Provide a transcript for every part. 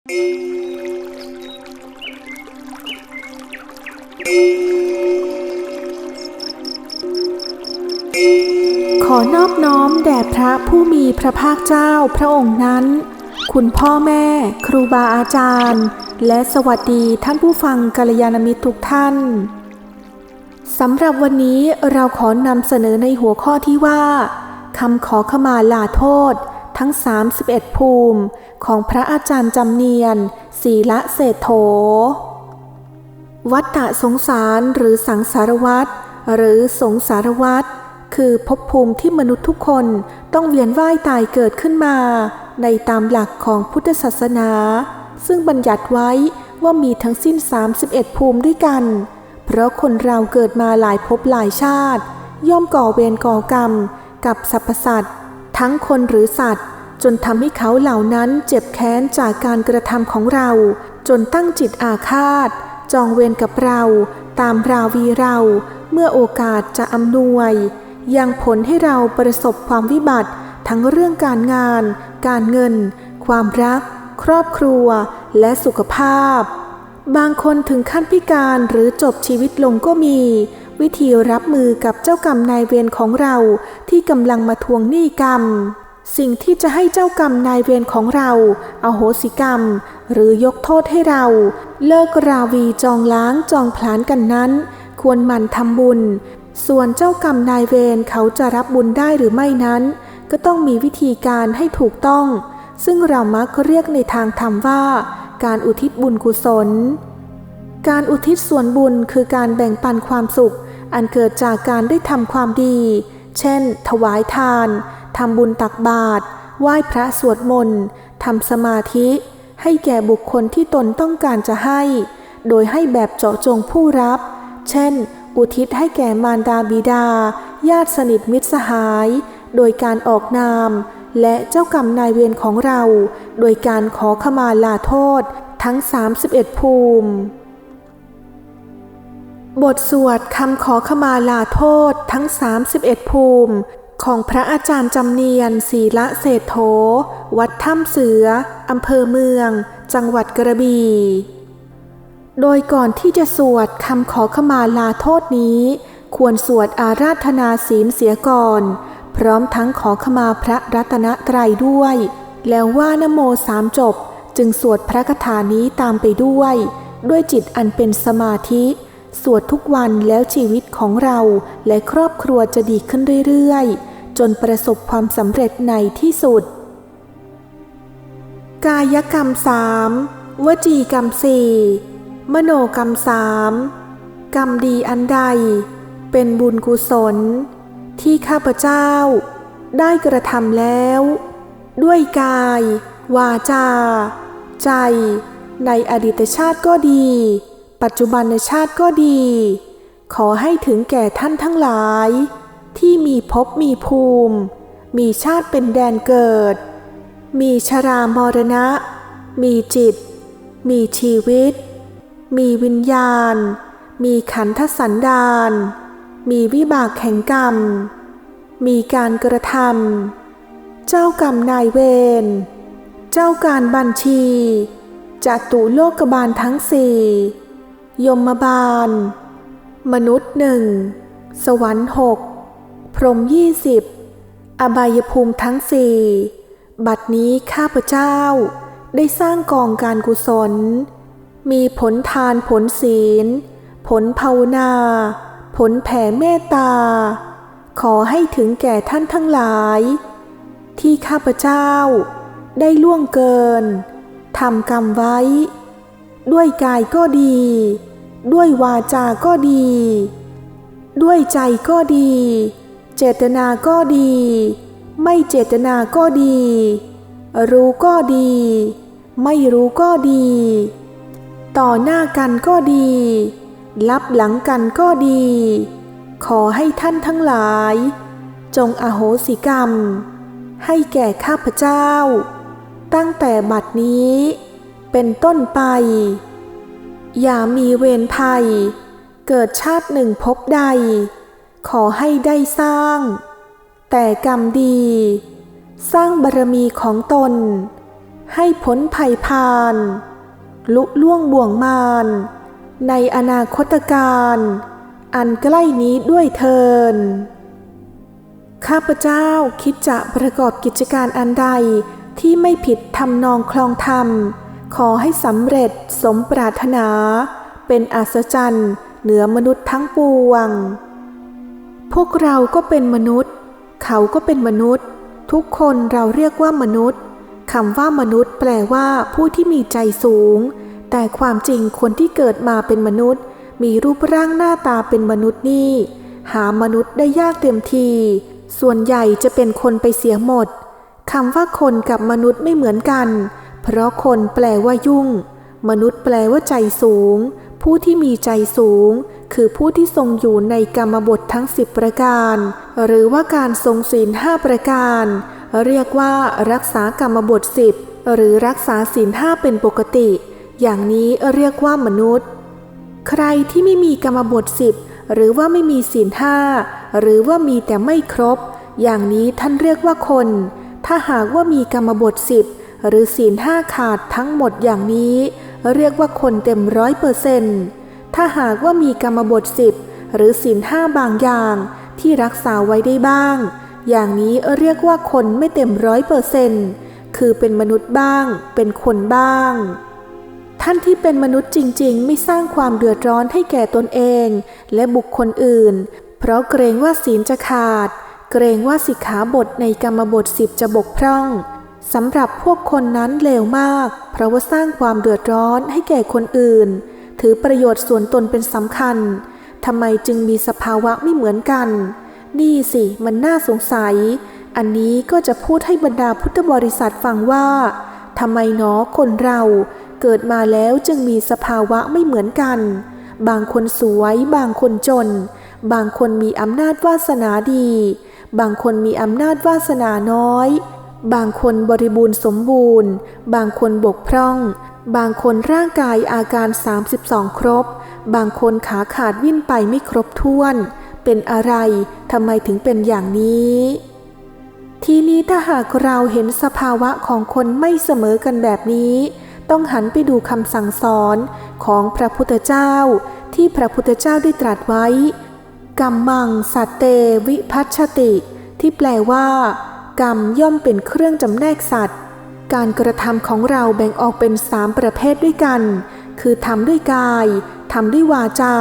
ขอนอบน้อมแด่พระผู้มีพระภาคเจ้าพระองค์นั้น คุณพ่อแม่ ครูบาอาจารย์ และสวัสดีท่านผู้ฟังกัลยาณมิตรทุกท่านสำหรับวันนี้เราขอนำเสนอในหัวข้อที่ว่าคำขอขมาลาโทษ ทั้ง 31 ภูมิของพระอาจารย์จำเนียน ศีละเศรษโถ วัฏฏะสงสารหรือสังสารวัฏหรือสงสารวัฏคือภพภูมิที่มนุษย์ทุกคนต้องเวียนว่ายตายเกิดขึ้นมา ในตามหลักของพุทธศาสนา ซึ่งบัญญัติไว้ว่ามีทั้งสิ้น 31 ภูมิด้วยกัน เพราะคนเราเกิดมาหลายภพหลายชาติ ย่อมก่อเวรก่อกรรม กับสรรพสัตว์ ทั้งคนหรือสัตว์ จนทำให้เขาเหล่านั้นเจ็บแค้นจากการกระทำของเรา จนตั้งจิตอาฆาต จองเวรกับเรา ตามราวีเรา เมื่อโอกาสจะอำนวย ยังผลให้เราประสบความวิบัติ ทั้งเรื่องการงาน การเงิน ความรัก ครอบครัว และสุขภาพ บางคนถึงขั้นพิการหรือจบชีวิตลงก็มี วิธีรับมือกับเจ้ากรรมนายเวรของเราที่กำลังมาทวงหนี้กรรม สิ่งที่จะให้เจ้ากรรมนายเวรของเราเอาโหสิกรรม หรือยกโทษให้เรา เลิกราวีจองล้างจองผลานกันนั้น ควรหมั่นทำบุญ ส่วนเจ้ากรรมนายเวรเขาจะรับบุญได้หรือไม่นั้น ก็ต้องมีวิธีการให้ถูกต้อง ซึ่งเรามักเรียกในทางธรรมว่า การอุทิศบุญกุศล การอุทิศส่วนบุญคือการแบ่งปันความสุข อันเกิดจากการได้ทำความดี เช่น ถวายทาน ทำบุญตักบาตรไหว้พระสวดมนต์ทำสมาธิ ให้แก่บุคคลที่ตนต้องการจะให้ โดยให้แบบเจาะจงผู้รับ เช่น อุทิศให้แก่มารดาบิดา ญาติสนิทมิตรสหาย โดยการออกนาม และเจ้ากรรมนายเวรของเรา โดยการขอขมาลาโทษ ทั้ง 31 ภูมิ บทสวดคำขอขมาลาโทษทั้ง 31 ภูมิ ของพระอาจารย์จำเนียนศีละเศรษโถวัดถ้ำเสือ อำเภอเมือง จังหวัดกระบี่ โดยก่อนที่จะสวดคำขอขมาลาโทษนี้ ควรสวดอาราธนาศีลเสียก่อน พร้อมทั้งขอขมาพระรัตนตรัยด้วย แล้วว่านโมสามจบจึงสวดพระคาถานี้ตามไปด้วย ด้วยจิตอันเป็นสมาธิสวดทุกวันแล้วชีวิตของเราและครอบครัวจะดีขึ้นเรื่อยๆ จนประสบความสำเร็จในที่สุด กายกรรมสามวจีกรรมสี่มโนกรรมสามกรรมดีอันใด เป็นบุญกุศล ที่ข้าพเจ้า ได้กระทำแล้ว ด้วยกาย วาจา ใจ ในอดีตชาติก็ดี ปัจจุบันในชาติก็ดี ขอให้ถึงแก่ท่านทั้งหลาย ที่มีภพมีภูมิ มีชาติเป็นแดนเกิด มีชรามรณะ มีจิต มีชีวิต มีวิญญาณ มีขันธสันดาน มีวิบากแห่งกรรม มีการกระทำเจ้ากรรมนายเวร เจ้าการบัญชีจตุโลกบาลทั้งสี่ยมบาล มนุษย์หนึ่ง สวรรค์หก รหมยี่สิบอบายภูมิทั้งสี่บัดนี้ข้าพเจ้าได้สร้างกองการกุศล มีผลทานผลศีล ผลภาวนา ผลแผ่เมตตา ขอให้ถึงแก่ท่านทั้งหลาย ที่ข้าพเจ้าได้ล่วงเกินทำกรรมไว้ ด้วยกายก็ดี ด้วยวาจาก็ดี ด้วยใจก็ดี เจตนาก็ดี ไม่เจตนาก็ดี รู้ก็ดี ไม่รู้ก็ดี ต่อหน้ากันก็ดี ลับหลังกันก็ดี ขอให้ท่านทั้งหลาย จงอโหสิกรรม ให้แก่ข้าพเจ้า ตั้งแต่บัดนี้ เป็นต้นไป อย่ามีเวรภัย เกิดชาติหนึ่งพบใด ขอให้ได้สร้าง แต่กรรมดี สร้างบารมีของตน ให้พ้นภัยพาน ลุล่วงบ่วงมารในอนาคตการอันใกล้นี้ด้วยเทิน ข้าพเจ้าคิดจะประกอบกิจการอันใดที่ไม่ผิดทำนองคลองธรรม ขอให้สำเร็จสมปรารถนา เป็นอัศจรรย์เหนือมนุษย์ทั้งปวง พวกเราก็เป็นมนุษย์ เขาก็เป็นมนุษย์ ทุกคนเราเรียกว่ามนุษย์คำว่ามนุษย์แปลว่าผู้ที่มีใจสูง แต่ความจริงคนที่เกิดมาเป็นมนุษย์ มีรูปร่างหน้าตาเป็นมนุษย์นี่ หามนุษย์ได้ยากเต็มที ส่วนใหญ่จะเป็นคนไปเสียหมดคำว่าคนกับมนุษย์ไม่เหมือนกัน เพราะคนแปลว่ายุ่ง มนุษย์แปลว่าใจสูง ผู้ที่มีใจสูง คือผู้ที่ทรงอยู่ในกรรมบททั้งสิบประการ หรือว่าการทรงศีลห้าประการ เรียกว่ารักษากรรมบทสิบหรือรักษาศีลห้าเป็นปกติ อย่างนี้เรียกว่ามนุษย์ ใครที่ไม่มีกรรมบทสิบหรือว่าไม่มีศีลห้าหรือว่ามีแต่ไม่ครบ อย่างนี้ท่านเรียกว่าคน ถ้าหากว่ามีกรรมบทสิบหรือศีลห้าขาดทั้งหมดอย่างนี้ เรียกว่าคนเต็มร้อยเปอร์เซนต์ถ้าหากว่ามีกรรมบทสิบหรือศีลห้าบางอย่างที่รักษาไว้ได้บ้าง อย่างนี้เรียกว่าคนไม่เต็มร้อยเปอร์เซนต์คือเป็นมนุษย์บ้าง เป็นคนบ้าง ท่านที่เป็นมนุษย์จริง ๆ ไม่สร้างความเดือดร้อนให้แก่ตนเอง และบุคคลอื่น เพราะเกรงว่าศีลจะขาด เกรงว่าสิกขาบทในกรรมบทสิบจะบกพร่อง สำหรับพวกคนนั้นเลวมาก เพราะว่าสร้างความเดือดร้อนให้แก่คนอื่น ถือประโยชน์ส่วนตนเป็นสำคัญทำไมจึงมีสภาวะไม่เหมือนกัน นี่สิมันน่าสงสัย อันนี้ก็จะพูดให้บรรดาพุทธบริษัทฟังว่าทำไมหนอคนเราเกิดมาแล้วจึงมีสภาวะไม่เหมือนกัน บางคนสวย บางคนจน บางคนมีอำนาจวาสนาดี บางคนมีอำนาจวาสนาน้อย บางคนบริบูรณ์สมบูรณ์ บางคนบกพร่อง บางคนร่างกายอาการ 32 ครบ บางคนขาขาดวิ่นไปไม่ครบถ้วน เป็นอะไรทำไมถึงเป็นอย่างนี้ ทีนี้ถ้าหากเราเห็นสภาวะของคนไม่เสมอกันแบบนี้ ต้องหันไปดูคำสั่งสอนของพระพุทธเจ้า ที่พระพุทธเจ้าได้ตรัสไว้กรรมังสัตเตวิพัชติ ที่แปลว่า กรรมย่อมเป็นเครื่องจำแนกสัตว์ การกระทำของเราแบ่งออกเป็นสามประเภทด้วยกัน คือทำด้วยกายทำด้วยวาจา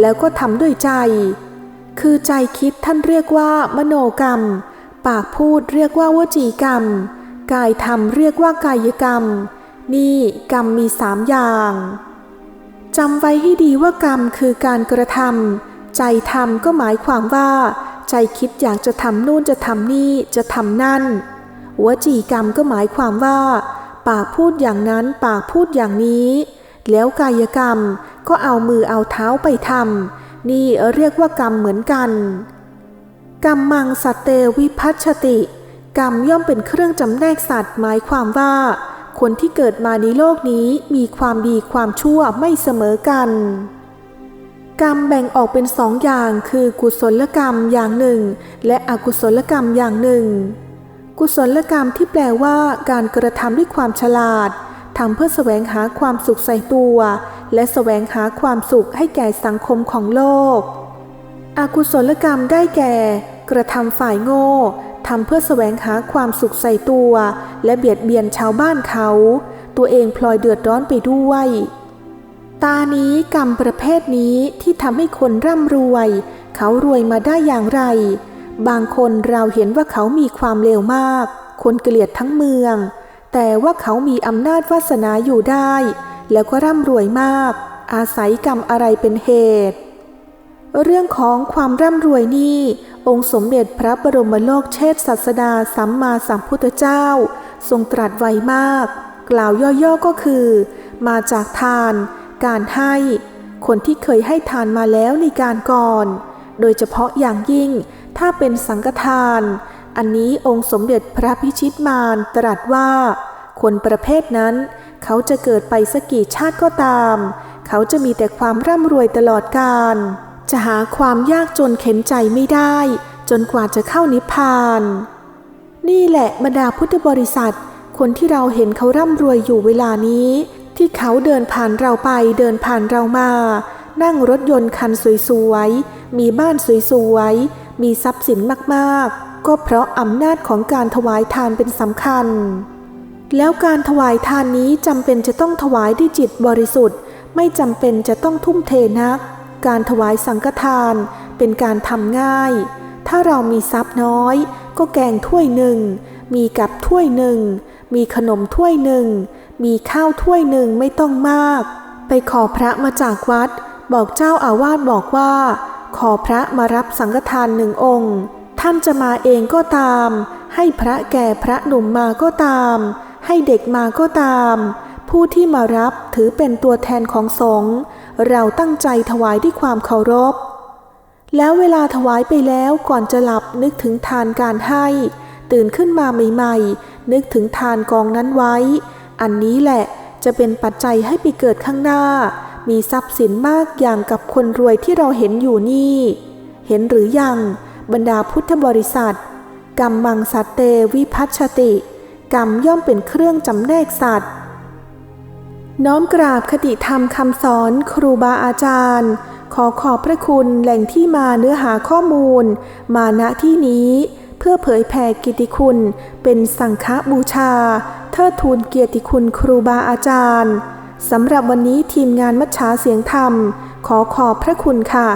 แล้วก็ทำด้วยใจ คือใจคิดท่านเรียกว่า มโนกรรม ปากพูดเรียกว่าวจีกรรม กายทำเรียกว่ากายกรรม นี่กรรมมีสามอย่างจำไว้ให้ดีว่ากรรมคือการกระทำใจทำก็หมายความว่า ใจคิดอยากจะทำนู่นจะทำนี่จะทำนั่น วจีกรรมก็หมายความว่า ปากพูดอย่างนั้นปากพูดอย่างนี้ แล้วกายกรรมก็เอามือเอาเท้าไปทำนี่เรียกว่ากรรมเหมือนกันกรรมมังสเตวิพัชติ กรรมย่อมเป็นเครื่องจำแนกสัตว์หมายความว่า คนที่เกิดมาในโลกนี้มีความดีความชั่วไม่เสมอกัน กรรมแบ่งออกเป็นสองอย่างคือกุศลกรรมอย่างหนึ่ง และอกุศลกรรมอย่างหนึ่ง กุศลกรรมที่แปลว่าการกระทำด้วยความฉลาดทำเพื่อแสวงหาความสุขใส่ตัว และแสวงหาความสุขให้แก่สังคมของโลก อกุศลกรรมได้แก่ กระทำฝ่ายโง่ทำเพื่อแสวงหาความสุขใส่ตัว และเบียดเบียนชาวบ้านเขา ตัวเองพลอยเดือดร้อนไปด้วย ตานี้กรรมประเภทนี้ที่ทำให้คนร่ำรวย เขารวยมาได้อย่างไร บางคนเราเห็นว่าเขามีความเลวมาก คนเกลียดทั้งเมือง แต่ว่าเขามีอำนาจวาสนาอยู่ได้ แล้วก็ร่ำรวยมาก อาศัยกรรมอะไรเป็นเหตุ เรื่องของความร่ำรวยนี่ องค์สมเด็จพระบรมโลกเชษศาสดาสัมมาสัมพุทธเจ้า ทรงตรัสไวมาก กล่าวย่อๆก็คือ มาจากทาน การให้ คนที่เคยให้ทานมาแล้วในการก่อน โดยเฉพาะอย่างยิ่งถ้าเป็นสังฆทาน อันนี้องค์สมเด็จพระพิชิตมารตรัสว่า คนประเภทนั้น เขาจะเกิดไปสักกี่ชาติก็ตาม เขาจะมีแต่ความร่ำรวยตลอดกาลจะหาความยากจนเข็นใจไม่ได้ จนกว่าจะเข้านิพพาน นี่แหละบรรดาพุทธบริษัท คนที่เราเห็นเขาร่ำรวยอยู่เวลานี้ ที่เขาเดินผ่านเราไปเดินผ่านเรามา นั่งรถยนต์คันสวยๆ มีบ้านสวยๆ มีทรัพย์สินมากๆ ก็เพราะอำนาจของการถวายทานเป็นสำคัญ แล้วการถวายทานนี้จำเป็นจะต้องถวายด้วยจิตบริสุทธิ์ ไม่จำเป็นจะต้องทุ่มเทนัก การถวายสังฆทานเป็นการทำง่าย ถ้าเรามีทรัพย์น้อย ก็แกงถ้วยหนึ่ง มีกับถ้วยหนึ่ง มีขนมถ้วยหนึ่ง มีข้าวถ้วยหนึ่งไม่ต้องมาก ไปขอพระมาจากวัด บอกเจ้าอาวาสบอกว่า ขอพระมารับสังฆทานหนึ่งองค์ ท่านจะมาเองก็ตาม ให้พระแก่พระหนุ่มมาก็ตาม ให้เด็กมาก็ตาม ผู้ที่มารับถือเป็นตัวแทนของสงฆ์เราตั้งใจถวายด้วยความเคารพ แล้วเวลาถวายไปแล้วก่อนจะหลับนึกถึงทานการให้ ตื่นขึ้นมาใหม่ ๆ นึกถึงทานกองนั้นไว้ อันนี้แหละจะเป็นปัจจัยให้ไปเกิดข้างหน้า มีทรัพย์สินมากอย่างกับคนรวยที่เราเห็นอยู่นี่ เห็นหรือยังบรรดาพุทธบริษัทกรรมมังสัตเตวิพัชติ กรรมย่อมเป็นเครื่องจำแนกสัตว์ น้อมกราบคติธรรมคำสอนครูบาอาจารย์ ขอขอบพระคุณแหล่งที่มาเนื้อหาข้อมูล มาณที่นี้ พื่อเผยแผ่กิติคุณ เป็นสังฆบูชา เทิดทูนเกียรติคุณครูบาอาจารย์สำหรับวันนี้ทีมงานมัชชาเสียงธรรม ขอขอบพระคุณค่ะ